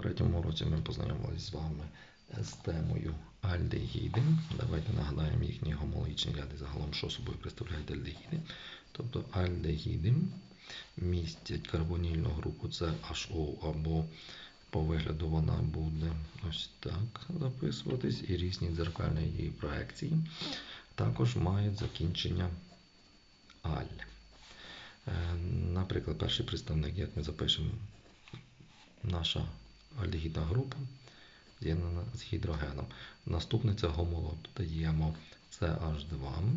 третьому році ми познайомилися з вами з темою альдегіди. Давайте нагадаємо їхні гомологічні ряди загалом, що собою представляють альдегіди. Тобто альдегіди містять карбонільну групу CHO або по вигляду вона буде ось так записуватись, і різні дзеркальні її проекції. Також мають закінчення аль. Е, наприклад, перший представник, як ми запишемо наша альдегідна група з'єднана з гідрогеном. Наступний це гомолог. Додаємо CH2.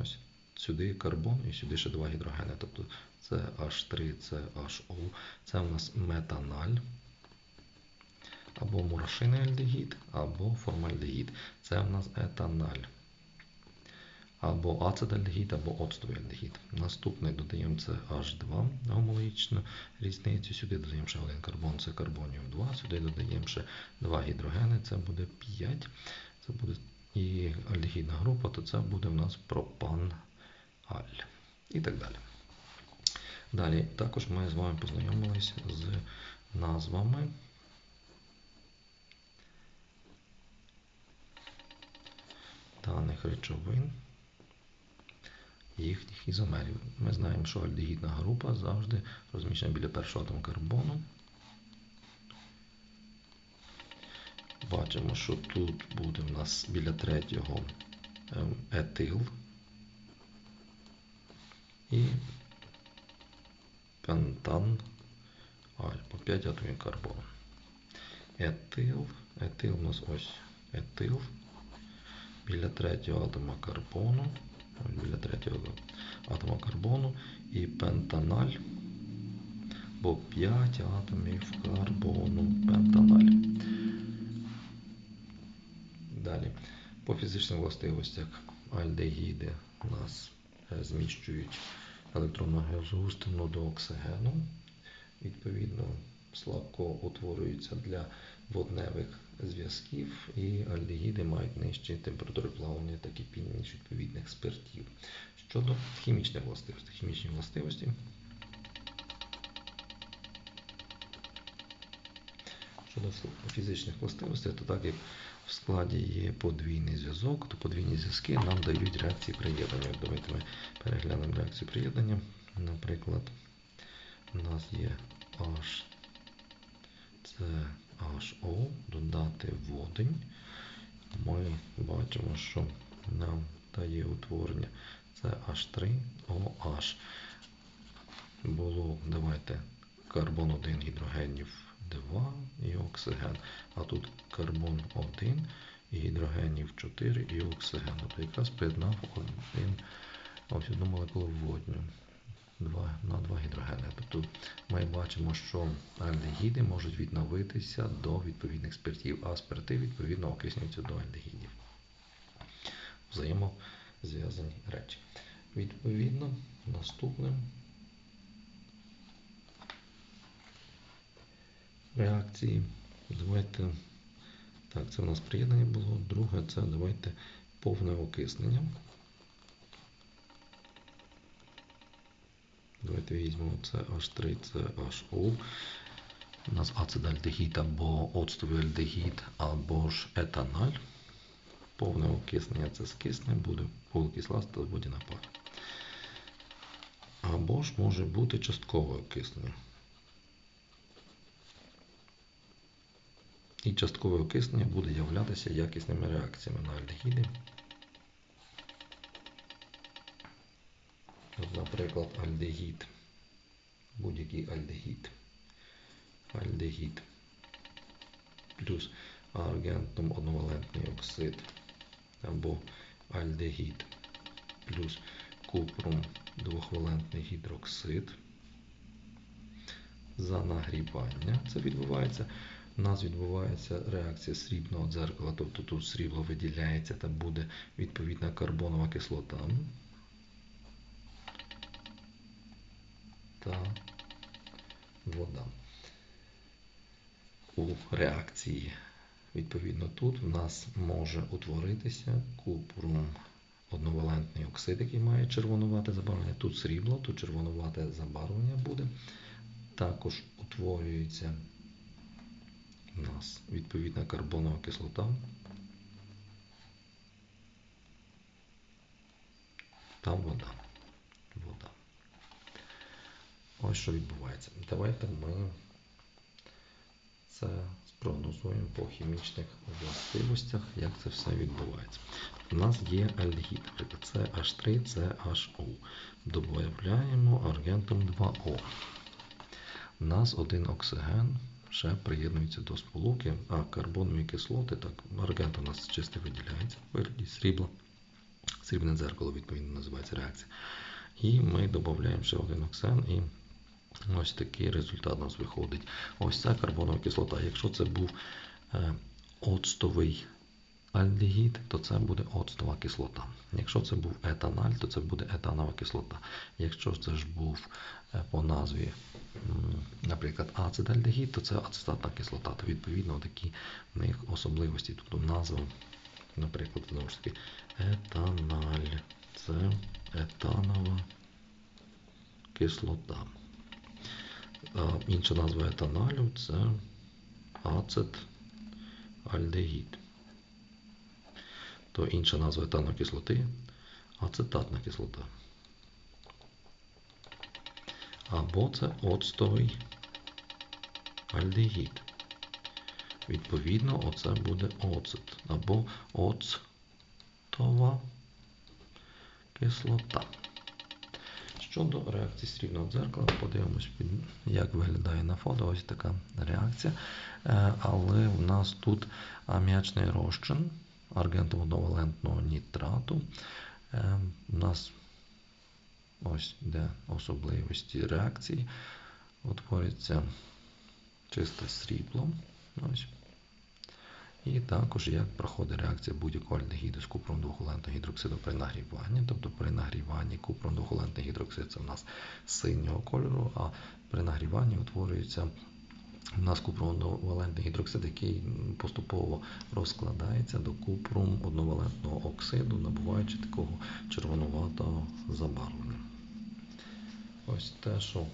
Ось Сюди карбон і сюди ще два гідрогени. Тобто це H3, це HO. Це у нас метаналь. Або мурашиний альдегід, або формальдегід. Це у нас етаналь або ацетальдегід, або оцтовий альдегід. Наступний додаємо це H2 гомологічну різницю. Сюди додаємо ще один карбон, це карбонів 2, сюди додаємо ще 2 гідрогени, це буде 5. Це буде і альдегідна група, то це буде в нас пропан аль. І так далі. Далі також ми з вами познайомилися з назвами. Даних речовин їхніх ізомерів. Ми знаємо, що альдегідна група завжди розміщена біля першого атому карбону. Бачимо, що тут буде в нас біля третього ем, етил і пентан по 5 атомів карбону. Етил, етил у нас ось етил біля третього атома карбону біля третього атома карбону і пентаналь, бо 5 атомів карбону пентаналь. Далі, по фізичних властивостях альдегіди у нас е, зміщують електронну густину до оксигену. Відповідно, слабко утворюються для водневих зв'язків, і альдегіди мають нижчі температури плавання та кипіння, ніж відповідних спиртів. Щодо хімічних властивостей. Хімічні властивості. Щодо фізичних властивостей, то так як в складі є подвійний зв'язок, то подвійні зв'язки нам дають реакції приєднання. Давайте ми переглянемо реакцію приєднання. Наприклад, у нас є H, це HO, додати водень, ми бачимо, що нам дає утворення це H3OH. Було, давайте, карбон 1 гідрогенів 2 і оксиген. А тут карбон 1 і гідрогенів 4 і оксиген. Тобто якраз приєднав один ось одну молекулу водню. 2 на 2 гідрогени. Тобто ми бачимо, що альдегіди можуть відновитися до відповідних спиртів, а спирти, відповідно, окиснюються до альдегідів. Взаємозв'язані речі. Відповідно, наступним реакції. Давайте, так, це у нас приєднання було. Друге, це давайте повне окиснення. Давайте візьмемо це H3, це HO. У нас ацетальдегід або оцтовий альдегід, або ж етаналь. Повне окиснення це скисне, буде полукисласта водяна пара. Або ж може бути часткове окиснення. І часткове окиснення буде являтися якісними реакціями на альдегіди. Наприклад, альдегід. Будь-який альдегід. Альдегід. Плюс аргентум одновалентний оксид. Або альдегід. Плюс купрум двохвалентний гідроксид. За нагрівання це відбувається. У нас відбувається реакція срібного дзеркала, тобто тут срібло виділяється та буде відповідна карбонова кислота. Та вода. У реакції, відповідно, тут в нас може утворитися купрум одновалентний оксид, який має червонувате забарвлення. Тут срібло, тут червонувате забарвлення буде. Також утворюється у нас відповідна карбонова кислота та вода. Вода. Ось що відбувається. Давайте ми це спрогнозуємо по хімічних властивостях, як це все відбувається. У нас є наприклад, це H3, це HO. Додаємо аргентом 2O. У нас один оксиген ще приєднується до сполуки, а карбонові кислоти, так, аргент у нас чисто виділяється в вигляді срібла. Срібне дзеркало, відповідно, називається реакція. І ми додаємо ще один оксиген і ось такий результат у нас виходить. Ось ця карбонова кислота. Якщо це був е, оцтовий альдегід, то це буде оцтова кислота. Якщо це був етаналь, то це буде етанова кислота. Якщо це ж був е, по назві, наприклад, ацетальдегід, то це ацетатна кислота. То відповідно такі в них особливості. Тобто назва, наприклад, знову ж таки, етаналь. Це етанова кислота. Інша назва етаналю це ацетальдегід то інша назва етанової ацетатна кислота. Або це оцтовий альдегід. Відповідно, оце буде оцет. Або оцтова кислота. Щодо реакції срібного дзеркала, подивимось, як виглядає на фото. Ось така реакція. Е, але в нас тут ам'ячний розчин аргентоводовалентного нітрату. Е, у нас ось де особливості реакції. Утворюється чисте срібло. Ось. І також як проходить реакція будь-якого альдегіду з купром двохвалентного гідроксиду при нагріванні. Тобто при нагріванні купром двохвалентний гідроксид це у нас синього кольору, а при нагріванні утворюється у нас купрум-одновалентний гідроксид, який поступово розкладається до купрум одновалентного оксиду, набуваючи такого червонуватого забарвлення. Ось те, що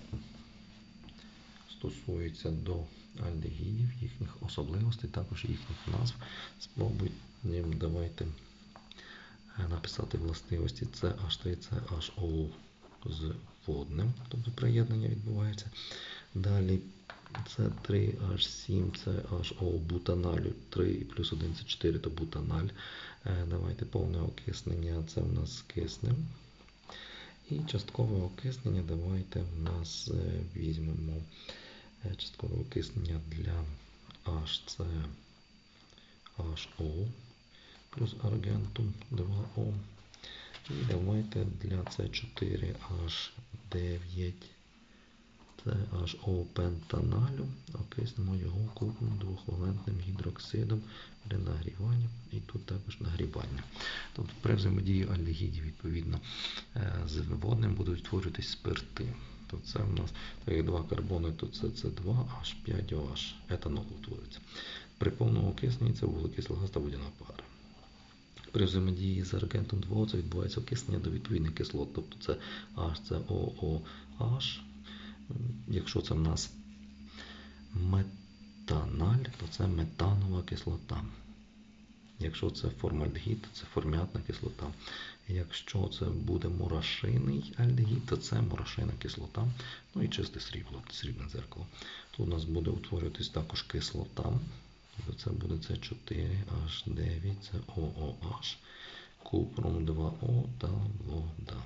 стосується до альдегідів, їхніх особливостей, також їхніх назв. Спробуємо давайте е, написати властивості CH3, CHO з водним, тобто приєднання відбувається. Далі це 3H7, це HO бутаналю 3 плюс 1 це 4, то бутаналь. Е, давайте повне окиснення, це в нас киснем. І часткове окиснення, давайте в нас е, візьмемо часткове окиснення для HC HO плюс аргентум 2O. І давайте для С4H9 це HO пентаналю, окиснемо його купним двохвалентним гідроксидом при нагріванні і тут також нагрівання. Тобто при взаємодії альдегідів, відповідно, е, з водним будуть створюватись спирти. То це в нас так як два карбони, то це С2, H5OH, етанол утворюється. При повному окисненні це вуглекислий газ та водяна пара. При взаємодії з аргентом 2 це відбувається окиснення до відповідних кислот, тобто це HCOOH, Якщо це в нас метаналь, то це метанова кислота. Якщо це формальдегід, то це формятна кислота. Якщо це буде мурашиний альдегід, то це мурашина кислота. Ну і чисте срібло, срібне дзеркало. Тут у нас буде утворюватись також кислота. Тобто це буде С4H9, це ООH, купром 2О та вода.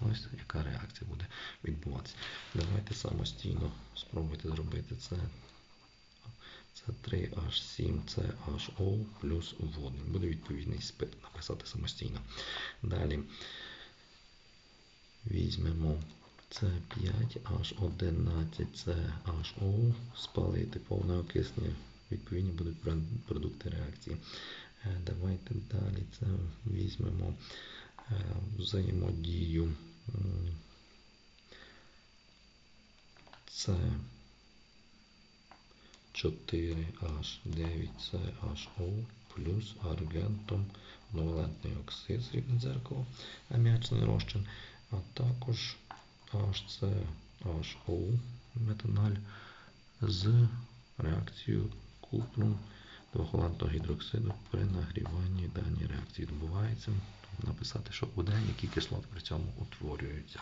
Ось яка реакція буде відбуватися. Давайте самостійно спробуйте зробити це. Це 3H7, CHO плюс водний. Буде відповідний спит написати самостійно. Далі візьмемо С5H11, CHO, спалити повне окиснення. Відповідні будуть продукти реакції. Е, давайте далі це візьмемо е, взаємодію. Це 4H9CHO плюс аргентом одновалентний оксид срібне дзеркало, аміачний розчин, а також HCHO метаналь з реакцією купру двохвалентного гідроксиду при нагріванні даній реакції відбувається. Написати, що буде, які кислоти при цьому утворюються.